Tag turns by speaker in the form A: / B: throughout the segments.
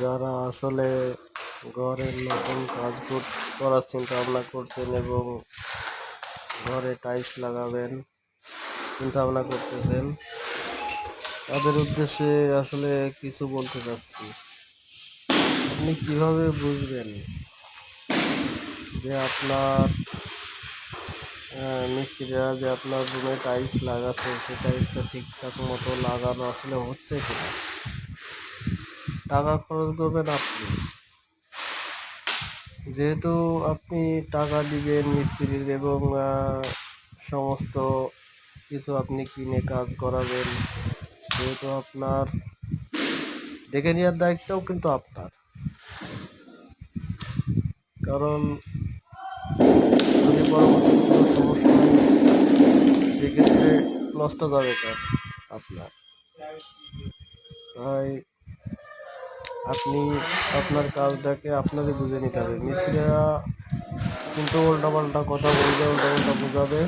A: যারা আসলে ঘরের নতুন কাজ কর- করার চিন্তা ভাবনা করছেন এবং ঘরে টাইলস লাগাবেন চিন্তা ভাবনা করতেছেন, তাদের উদ্দেশ্যে আসলে কিছু বলতে চাচ্ছি। আপনি কীভাবে বুঝবেন যে আপনার মিস্ত্রিরা যে আপনার রুমে টাইলস লাগাচ্ছে সেই টাইলসটা ঠিকঠাক মতো লাগানো আসলে হচ্ছে কিনা? টাকা খরচ করবেন আপনি। যেহেতু আপনি টাকা দিবেন মিস্ত্রির এবং সমস্ত কিছু আপনি কিনে কাজ করাবেন, যেহেতু আপনার দেখে নেওয়ার দায়িত্বও কিন্তু আপনার। কারণ সমস্যা সেক্ষেত্রে নষ্ট যাবে কাজ আপনার। তাই আপনি আপনার কাজটাকে আপনারই বুঝে নিতে হবে। মিস্ত্রিরা কিন্তু উল্টাপাল্টা কথা বলবে, উল্টাপাল্টা বোঝাবে।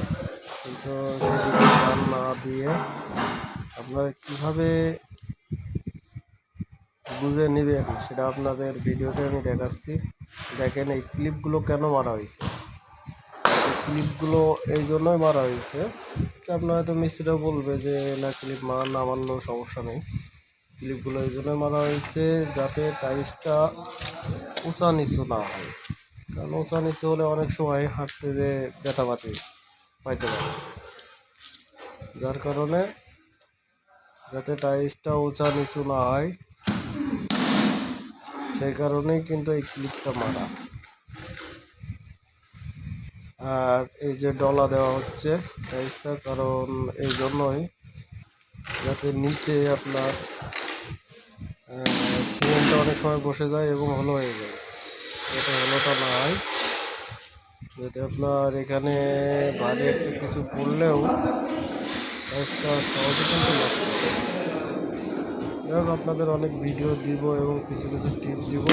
A: কিন্তু সেদিকে কান না দিয়ে আপনারা কীভাবে বুঝে নেবেন, সেটা আপনাদের ভিডিওতে আমি দেখাচ্ছি। দেখেন, এই ক্লিপগুলো কেন মারা হয়েছে? এই ক্লিপগুলো এই জন্যই মারা হয়েছে। আপনার হয়তো মিস্ত্রিরা বলবে যে, না, ক্লিপ মারা না মারলেও সমস্যা নেই। ক্লিপগুলো এই জন্য মারা হয়েছে যাতে টাইলসটা উঁচা নিচু না হয়। কারণ উঁচা নিচু হলে অনেক সময় হাঁটতে যে ব্যথা পাতে পাইতে পারে। যার কারণে যাতে টাইলসটা উঁচা নিচু না হয়, সেই কারণেই কিন্তু এই ক্লিপটা মারা। আর এই যে ডলা দেওয়া হচ্ছে টাইলসটা, কারণ এই জন্যই যাতে নিচে আপনার সিমেন্টটা অনেক সময় বসে যায় এবং হলো হয়ে যায়। এটা হলোটা না হয় যদি আপনার এখানে বাড়ি একটু কিছু পড়লেও টাইলসটা সহজে কিন্তু আপনাদের অনেক ভিডিও দিব এবং কিছু কিছু টিপস দিব